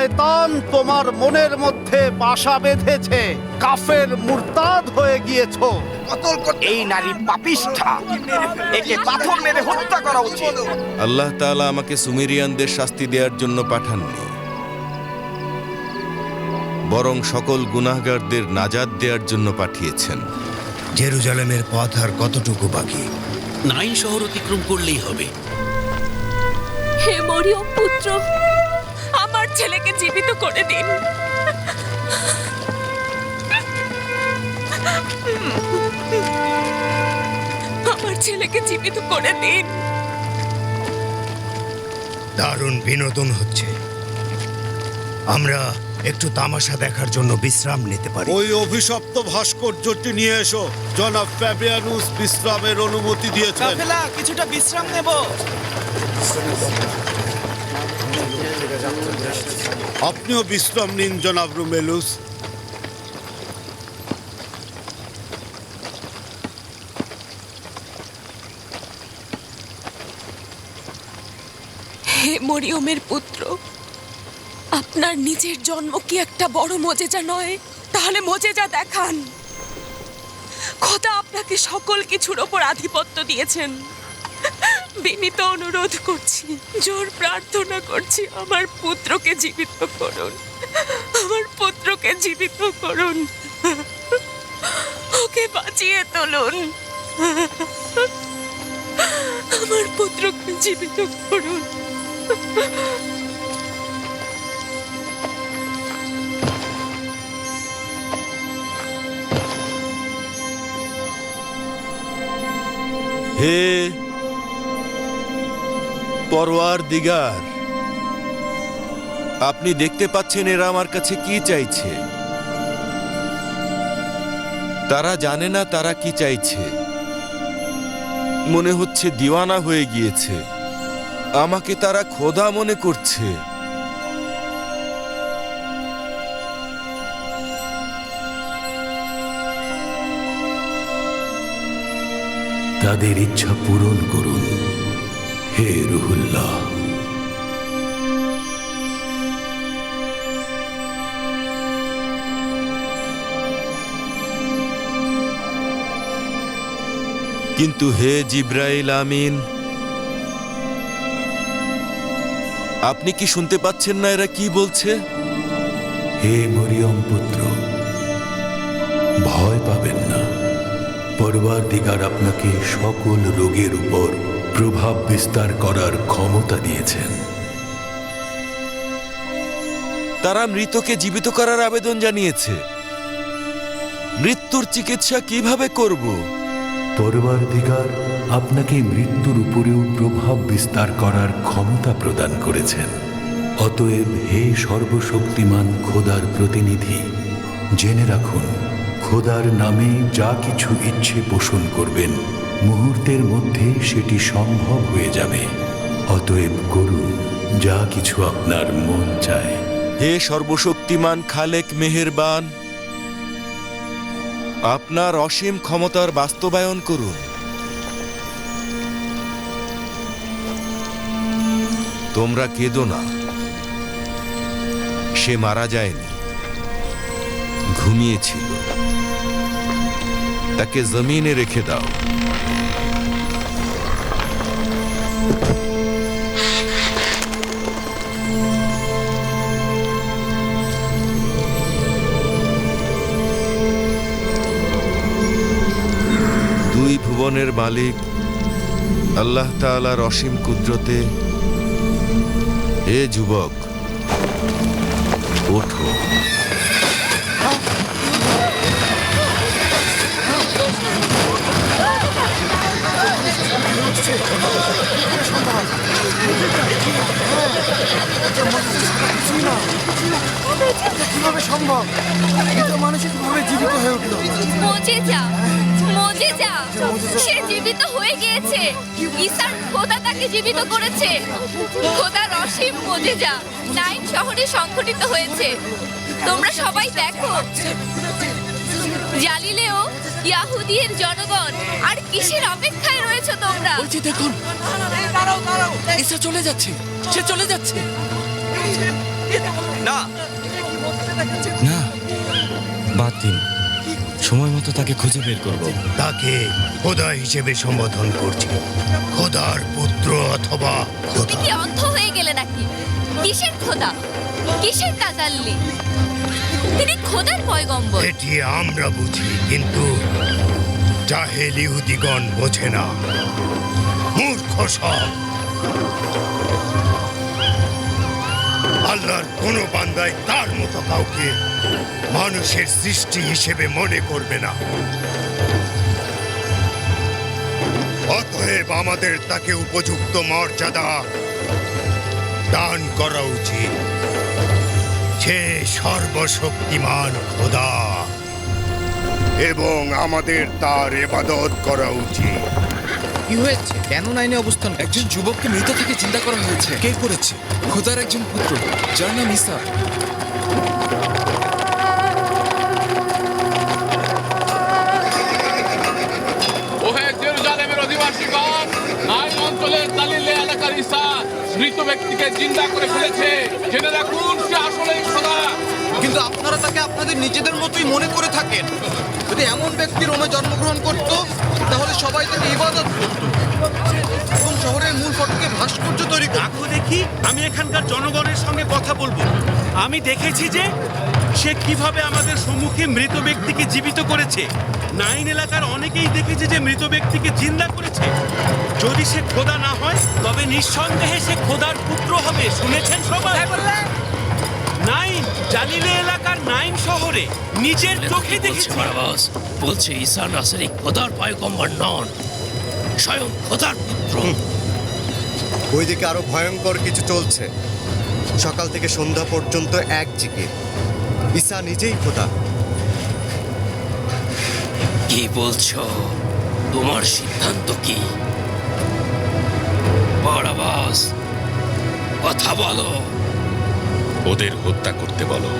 শয়তান তোমার মনের মধ্যে বাসা বেঁধেছে। কাফের মুরতাদ হয়ে গিয়েছো। এই নারী পাপিষ্ঠা। একে পাথর মেরে হত্যা করা উচিত। আল্লাহ তাআলা আমাকে সুমেরিয়ানদের শাস্তি দেওয়ার জন্য পাঠাননি। বরং সকল গুনাহগারদের নাজাদ দেওয়ার জন্য পাঠিয়েছেন। জেরুজালেমের পথ আর কতটুকু বাকি? নাইন শহর অতিক্রম করলেই হবে। হে মরিয়ম পুত্র আমার ছেলেকে জীবিত করে দিন। আমার ছেলেকে জীবিত করে দিন। দারুণ বিনোদন হচ্ছে। আমরা একটু তামাশা দেখার জন্য বিশ্রাম নিতে পারি। ওই অভিশপ্ত ভাস্কর্যটি নিয়ে এসো। জনাব ফ্যাবিয়ানুস বিশ্রামের অনুমতি দিয়েছেন। কিছুটা বিশ্রাম নেব। আপনিও বিশ্রাম নিন, জনাব রুমেলুস। হে মরিয়মের পুত্র, আপনার নিজের জন্ম কি একটা বড় মজেজা নয়? তাহলে মজেজা দেখান। খোদা আপনাকে সকল কিছুর ওপর আধিপত্য দিয়েছেন। বিনীত অনুরোধ করছি, জোর প্রার্থনা করছি আমার পুত্রকে জীবিত করুন। আমার পুত্রকে জীবিত করুন। ওকে বাঁচিয়ে তুলুন। আমার পুত্রকে জীবিত করুন। হে পরোয়ার দিগার। আপনি দেখতে পাচ্ছেন এরা আমার কাছে কি চাইছে। তারা জানে না তারা কি চাইছে। মনে হচ্ছে দিওয়ানা হয়ে গিয়েছে। আমাকে তারা খোদা মনে করছে। তাদের ইচ্ছা পূরণ করুন। হে রুহুল্লাহ। কিন্তু হে জিব্রাইল আমিন, আপনি কি শুনতে পাচ্ছেন না এরা কি বলছে? হে মরিয়ম পুত্র, ভয় পাবেন না। পরবার দিগার আপনাকে সকল রোগের উপর প্রভাব বিস্তার করার ক্ষমতা দিয়েছেন তারা মৃতকে জীবিত করার আবেদন জানিয়েছে। মৃত্যুর চিকিৎসা কীভাবে করব? পরবার দিগার আপনাকে মৃত্যুর উপরেও প্রভাব বিস্তার করার ক্ষমতা প্রদান করেছেন। অতএব হে সর্বশক্তিমান খোদার প্রতিনিধি জেনে রাখুন খোদার নামে যা কিছু ইচ্ছে পোষণ করবেন মুহূর্তের মধ্যে সেটি সম্ভব হয়ে যাবে। অতএব করুন, যা কিছু আপনার মন চায়। হে সর্বশক্তিমান খালেক মেহেরবান, আপনার অসীম ক্ষমতার বাস্তবায়ন করুন। তোমরা কেঁদো না, সে মারা যায়নি, ঘুমিয়েছিল। তাকে জমিনে রেখে দাও। ভুবনের মালিক আল্লাহ তাআলার অসীম কুদরতে হে যুবক ওঠো। কীভাবে সম্ভব? মানুষের কীভাবে জীবিত হয়ে উঠল। মজেজা সে জীবিত হয়ে গিয়েছে। ঈসার খোদা তাকে জীবিত করেছে। খোদার অসীম মজেজা নাইন শহরে সংঘটিত হয়েছে। তোমরা সবাই দেখো। জালিলেও ইয়াহুদিয়ের জনগণ। আর কিসের অপেক্ষায় রয়েছে তোমরা? বলছি দেখুন। ঈসা চলে যাচ্ছে। সে চলে যাচ্ছে। না। না। বাদ দিন। সময় মতো তাকে খুঁজে বের করব। তাকে খোদা হিসেবে সম্বোধন করছি। খোদার পুত্র অথবা তুমি খোদা কি অন্ধ হয়ে গেলে নাকি? কিসের খোদা? কিসের তাজাল্লি তিনি খোদার পয়গম্বর। এটি আমরা বুঝি কিন্তু জাহেল ইহুদিগণ বোঝে না। মূর্খ সব। আল্লাহর কোন বান্দায় তার মতো কাউকে মানুষের সৃষ্টি হিসেবে মনে করবে না। অতএব আমাদের তাকে উপযুক্ত মর্যাদা দান করা উচিত। সে সর্বশক্তিমান খোদা। এবং আমাদের তার এবাদত করা উচিত। কি হয়েছে? কেন নাইনে অবস্থান একজন যুবককে মৃত থেকে চিন্তা করা হয়েছে। কে করেছে? খোদার একজন পুত্র যার নাম ইসা জিন্দা করে ফেলেছে। জেনে রাখুন সে আসলেই খোদা কিন্তু আপনারা তাকে আপনাদের নিজেদের মতোই মনে করে থাকেন। যদি এমন ব্যক্তি রোমে জন্মগ্রহণ করত তাহলে সবাই তাকে ইবাদত করত। এবং শহরের মূল ফটকে ভাস্কর্য তৈরি করত। দেখি আমি এখানকার জনগণের সঙ্গে কথা বলব। আমি দেখেছি যে সে কীভাবে আমাদের সম্মুখে মৃত ব্যক্তিকে জীবিত করেছে। নাইন এলাকার অনেকেই দেখেছে যে মৃত ব্যক্তিকে জিন্দা যদি সে খোদা না হয় তবে নিঃসন্দেহে সে খোদার পুত্র হবে শুনেছেন সবাই? নাইন জালিলে এলাকার নাইন শহরে নিজের চোখে দেখেছি। বলছে ঈসা নাসরি খোদার পয়গম্বর নন স্বয়ং খোদার পুত্র। ওইদিকে আরও ভয়ঙ্কর কিছু চলছে। সকাল থেকে সন্ধ্যা পর্যন্ত এক জিকির। ঈসা নিজেই খোদা। কি বলছো? তোমার সিদ্ধান্ত কি? বড়বাস কথা বলো। ওদের হত্যা করতে বলো।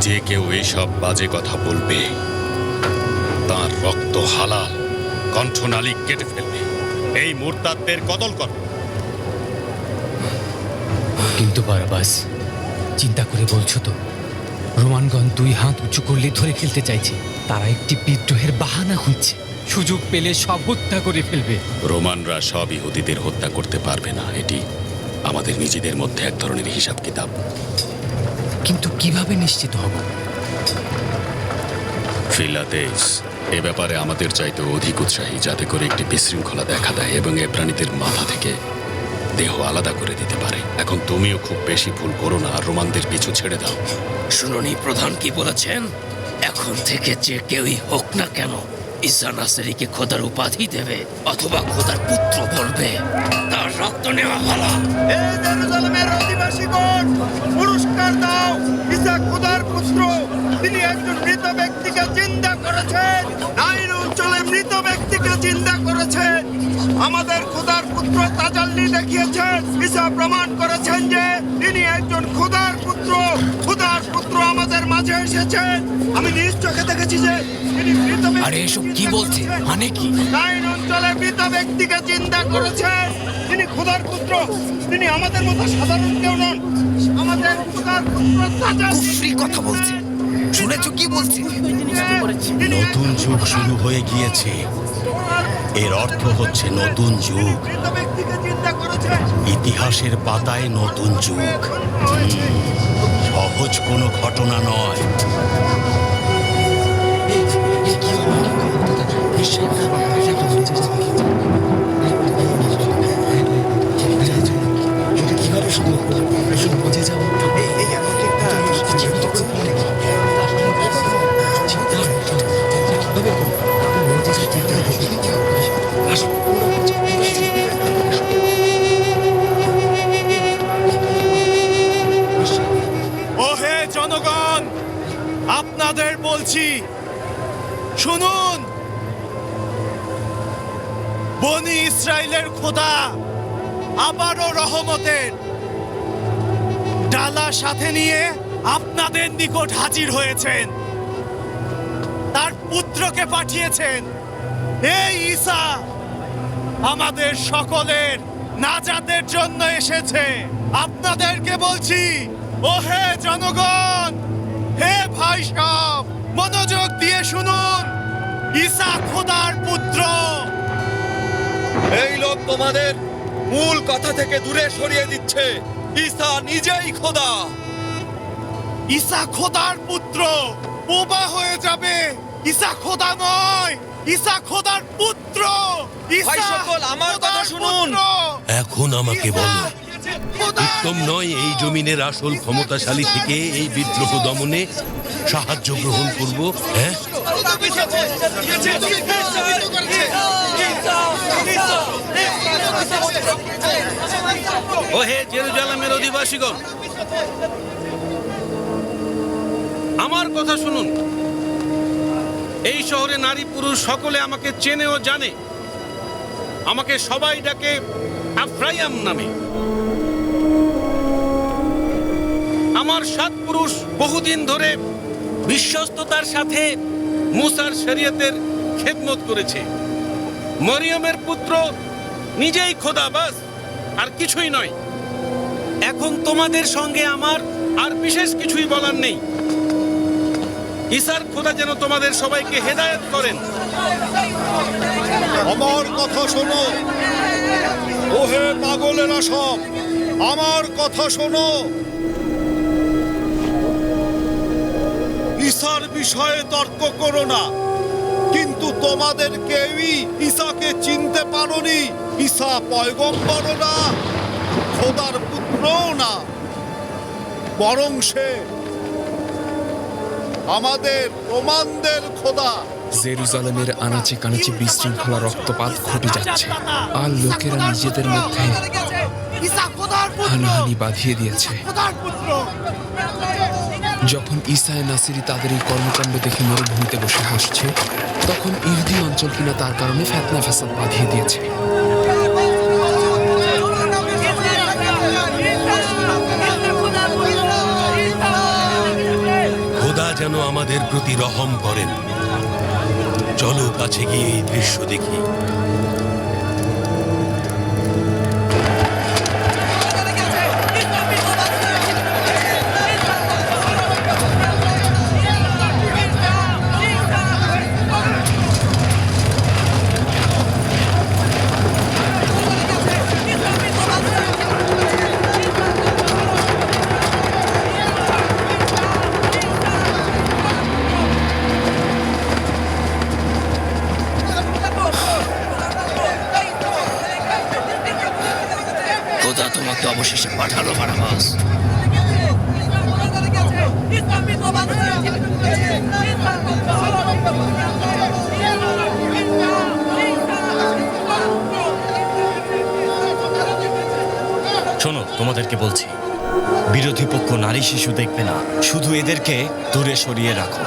যে কেউ এইসব বাজে কথা বলবে তার রক্ত হালাল কণ্ঠনালী কেটে ফেলবে। এই মোরতাদদের কতল কর। কিন্তু বারাবাস চিন্তা করে বলছো তো রোমানগণ দুই হাত উঁচু করলে ধরে ফেলতে চাইছে তারা একটি বিদ্রোহের বাহানা খুঁজছে। সুযোগ পেলে সব হত্যা করে ফেলবে। রোমানরা সব ইহুদিদের হত্যা করতে পারবে না। এটি আমাদের নিজেদের মধ্যে এক ধরনের হিসাব কিতাব। কিন্তু কীভাবে নিশ্চিত হব? ফিলাতেস এ ব্যাপারে আমাদের চাইতে অধিক উৎসাহী যাতে করে একটি বিশৃঙ্খলা দেখা দেয় এবং এ প্রাণীদের মাথা থেকে দেহ আলাদা করে দিতে পারে। এখন তুমিও খুব বেশি ভুল করো না আর রোমানদের পিছু ছেড়ে দাও। শুনুনি প্রধান কি বলেছেন? এখন থেকে যে কেউই হোক না কেন ঈসা নাসেরিকে খোদার উপাধি দেবে অথবা খোদার পুত্র বলবে। তার রক্ত নেওয়া ভালো পুরস্কার দাও। ঈসা খোদার পুত্র, তিনি একজন মৃত ব্যক্তিকে জিন্দা করেছেন। নাইন অঞ্চলে মৃত ব্যক্তিকে জিন্দা করেছেন। আমাদের খোদার পুত্র তাজাল্লি দেখিয়েছেন। ঈসা প্রমাণ করেছেন যে তিনি একজন খোদার পুত্র। খোদার পুত্র মাঝে এসেছেন। আমি নিজ চোখে দেখেছি যে তিনি মৃত আরে এসব কি বলছে? মানে কি? নাইন অঞ্চলে মৃত ব্যক্তিকে চিন্তা করেছেন। তিনি খোদার পুত্র। তিনি আমাদের মতো সাধারণ কেউ নন। আমাদের খোদার পুত্র কুফরি কথা বলছে। শুনেছো কি বলছে? নতুন যুগ শুরু হয়ে গিয়েছে। এর অর্থ হচ্ছে নতুন যুগ। ইতিহাসের পাতায় নতুন যুগ। সহজ কোনো ঘটনা নয় ওহে হাজির হয়েছেন। তার পুত্রকে পাঠিয়েছেন। এই ঈসা, আমাদের সকলের নাজাতের জন্য এসেছে। আপনাদেরকে বলছি ও হে জনগণ, হে ভাই সব, মনোযোগ দিয়ে শুনুন। ঈসা খোদার পুত্র। এই লোক তোমাদের মূল কথা থেকে দূরে সরিয়ে দিচ্ছে। ঈসা নিজেই খোদা। ঈসা খোদার পুত্র বোবা হয়ে যাবে। ঈসা খোদা নয় ঈসা খোদার পুত্র ভাই সকল, আমার কথা শুনুন। এখন আমাকে বলো উত্তম নয় এই জমিনের আসল ক্ষমতাশালী থেকে এই বিদ্রোহ দমনে সাহায্য গ্রহণ করব হ্যাঁ? ও হে জেরুজালেমের অধিবাসীগণ আমার কথা শুনুন। এই শহরে নারী পুরুষ সকলে আমাকে চেনে ও জানে। আমাকে সবাই ডাকে আফ্রাইয়াম নামে। আমার সাত পুরুষ বহুদিন ধরে বিশ্বস্ততার সাথে মুসার শরীয়তের খেদমত করেছে। মরিয়মের পুত্র নিজেই খোদা বাস আর কিছুই নয়। এখন তোমাদের সঙ্গে আমার আর বিশেষ কিছুই বলার নেই। ঈশার খোদা যেন তোমাদের সবাইকে হেদায়ত করেন। আমার কথা শোনো। ওহে পাগলেরা সব, আমার কথা শোনো। ঈশার বিষয়ে তর্ক করো না, কিন্তু তোমাদের কেউই ঈশাকে চিনতে পারোনি। ঈশা পয়গম্বরও না, খোদার পুত্রও না, বরং সে আমাদের রোমানদের খোদা। জেরুজালেমের আনাচে কানাচে বিশৃঙ্খলা রক্তপাত ঘটে যাচ্ছে। আর লোকেরা নিজেদের মধ্যে হানাহানি বাঁধিয়ে দিয়েছে। যখন ইসায় নাসিরি তাদের এই কর্মকাণ্ড দেখে মরুভূমিতে বসে হাসছে, তখন ইহুদি অঞ্চল কিনা তার কারণে ফেতনা ফ্যাসাদ বাঁধিয়ে দিয়েছে। যেন আমাদের প্রতি রহম করেন। চলো কাছে গিয়ে এই দৃশ্য দেখি। খোদা তোমাকে অবশেষে পাঠালো বারাবাস শোনো তোমাদেরকে বলছি বিরোধী পক্ষ নারী শিশু দেখবে না শুধু এদেরকে দূরে সরিয়ে রাখো।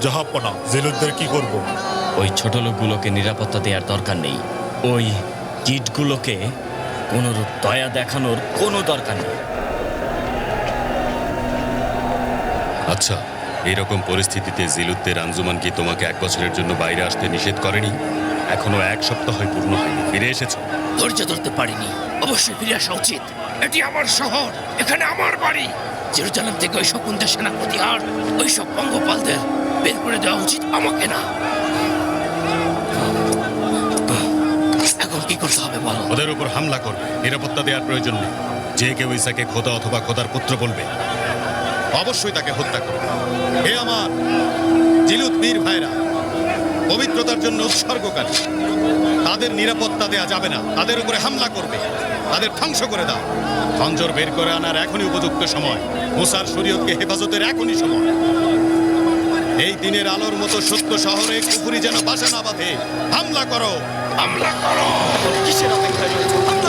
জাহাপনা জেলুদ্দের কি করব? ওই ছোট লোকগুলোকে নিরাপত্তা দেওয়ার দরকার নেই। ওই কিটগুলোকে কোনোরূপ দয়া দেখানোর কোনো দরকার নেই। আচ্ছা এরকম পরিস্থিতিতে জিলুদ্দের আঞ্জুমান কি তোমাকে এক বছরের জন্য বাইরে আসতে নিষেধ করেনি? এখনও এক সপ্তাহ পূর্ণ হয়নি ফিরে এসেছ? ধৈর্য ধরতে পারিনি অবশ্যই ফিরে আসা উচিত। এটি আমার শহর এখানে আমার বাড়ি। জেরুজালেম থেকে ওই শকুনদের সেনাপতি আর ওই সব পঙ্গপালদের বের করে দেওয়া উচিত আমাকে না। করতে হবে, বলো। ওদের উপর হামলা করবে। নিরাপত্তা দেওয়ার প্রয়োজন নেই। যে কেউ ইসাকে খোদা অথবা খোদার পুত্র বলবে, অবশ্যই তাকে হত্যা করবে। হে আমার জিলুত বীর ভাইরা, পবিত্রতার জন্য উৎসর্গকারী, তাদের নিরাপত্তা দেয়া যাবে না। তাদের উপরে হামলা করবে। তাদের ধ্বংস করে দাও। খঞ্জর বের করে আনার এখনই উপযুক্ত সময়। মুসার শরীয়তকে হেফাজতের এখনই সময়। এই দিনের আলোর মতো সত্য শহরে কুপুরি যেন বাসা না বাঁধে। হামলা করো। হামলা করো। কিসের অপেক্ষায়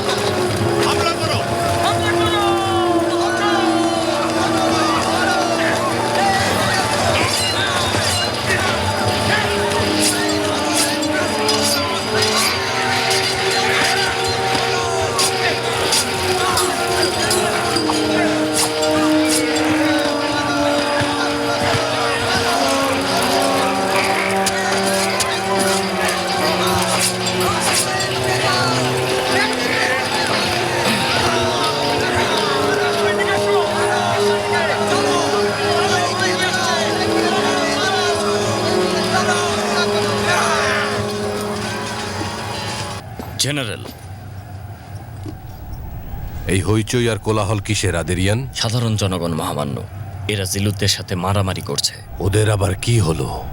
এই হইচই আর কোলাহল কিসের আদেরিয়ান? সাধারণ জনগণ মহামান্য এরা জিলুদ্দের সাথে মারামারি করছে। ওদের আবার কি হলো?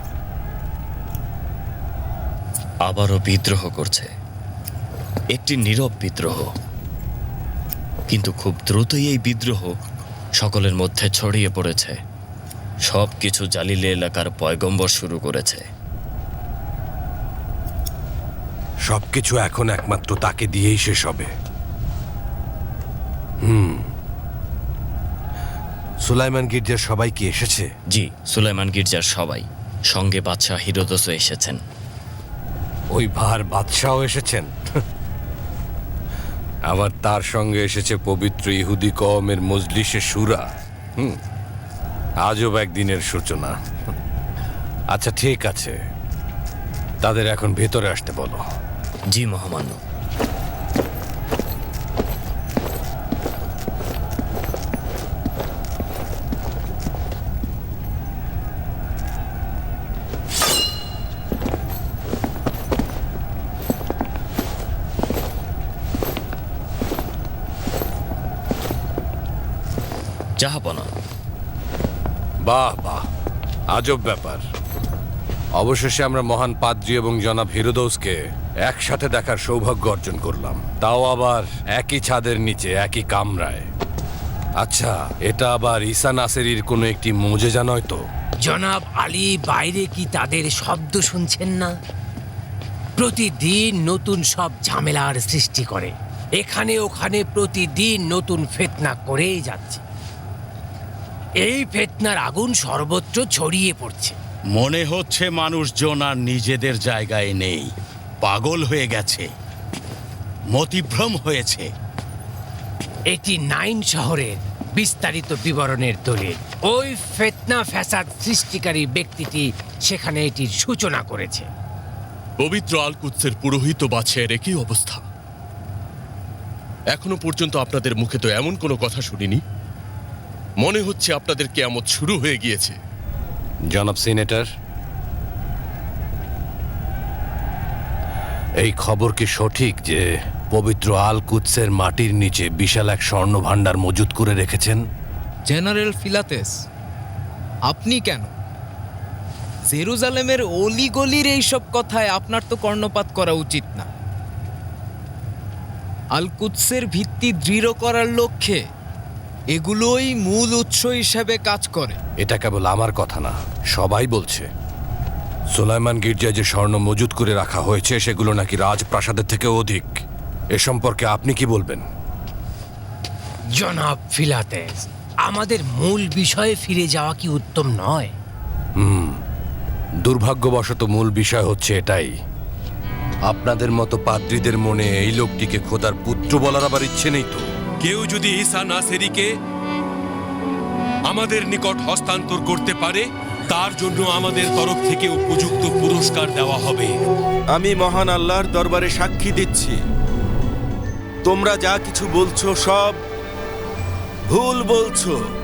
আবারও বিদ্রোহ করছে। একটি নীরব বিদ্রোহ। কিন্তু খুব দ্রুতই এই বিদ্রোহ সকলের মধ্যে ছড়িয়ে পড়েছে। সব কিছু জালিলে এলাকার পয়গম্বর শুরু করেছে। সবকিছু এখন একমাত্র তাকে দিয়েই শেষ হবে। হুম। সুলাইমান গির্জার সবাই কি এসেছে? জি সুলাইমান গির্জার সবাই। সঙ্গে বাদশাহ হিরোদসও এসেছেন। ওই ভার বাদশাহ এসেছেন? আবার তার সঙ্গে এসেছে পবিত্র ইহুদি কওমের মজলিসে সুরা। হুম আজব একদিনের সূচনা। আচ্ছা ঠিক আছে। তাদের এখন ভেতরে আসতে বলো। জি মহামান্য। জাহাপনা বাহ বাহ, আজব ব্যাপার। অবশেষে আমরা মহান পাদ্রী এবং জনাব হিরোদৌসকে একসাথে দেখার সৌভাগ্য অর্জন করলাম। তাও আবার একই ছাদের নিচে, একই কামরায়। আচ্ছা এটা আবার ঈসা নাসেরির কোনো একটি মোজেজা নয় তো? জনাব আলী, বাইরে কি তাদের শব্দ শুনছেন না? প্রতিদিন নতুন সব ঝামেলার সৃষ্টি করে। এখানে ওখানে প্রতিদিন নতুন ফেতনা করেই যাচ্ছে। এই ফেতনার আগুন সর্বত্র ছড়িয়ে পড়ছে। মনে হচ্ছে মানুষজন আর নিজেদের জায়গায় নেই। পাগল হয়ে গেছে। মতিভ্রম হয়েছে। এটি নাইন শহরের বিস্তারিত বিবরণের দলিল। ওই ফেতনা ফ্যাসাদ সৃষ্টিকারী ব্যক্তিটি সেখানে এটির সূচনা করেছে। পবিত্র আলকুৎসের পুরোহিত বাছের একই অবস্থা। এখনও পর্যন্ত আপনাদের মুখে তো এমন কোনো কথা শুনিনি। মনে হচ্ছে আপনাদের কেয়ামত শুরু হয়ে গিয়েছে। জনাব সিনেটর এই খবর কি সঠিক যে পবিত্র আল কুৎসের মাটির নিচে বিশাল এক স্বর্ণ ভাণ্ডার মজুত করে রেখেছেন? জেনারেল ফিলাতেস আপনি কেন? জেরুজালেমের অলিগলির এইসব কথায় আপনার তো কর্ণপাত করা উচিত না। আলকুৎসের ভিত্তি দৃঢ় করার লক্ষ্যে এগুলোই মূল উৎস হিসাবে কাজ করে। এটা কেবল আমার কথা না সবাই বলছে। সুলাইমান গির্জায় যে স্বর্ণ মজুত করে রাখা হয়েছে সেগুলো নাকি রাজপ্রাসাদের থেকে অধিক। এ সম্পর্কে আপনি কি বলবেন? জনাব ফিলাতেস আমাদের মূল বিষয়ে ফিরে যাওয়া কি উত্তম নয়? হুম দুর্ভাগ্যবশত মূল বিষয় হচ্ছে এটাই। আপনাদের মতো পাদ্রীদের মনে এই লোকটিকে খোদার পুত্র বলার আবার ইচ্ছে নেই তো? কেউ যদি ঈসা নাসেরিকে আমাদের নিকট হস্তান্তর করতে পারে, তার জন্য আমাদের তরফ থেকে উপযুক্ত পুরস্কার দেওয়া হবে। আমি মহান আল্লাহর দরবারে সাক্ষী দিচ্ছি। তোমরা যা কিছু বলছো সব ভুল বলছো।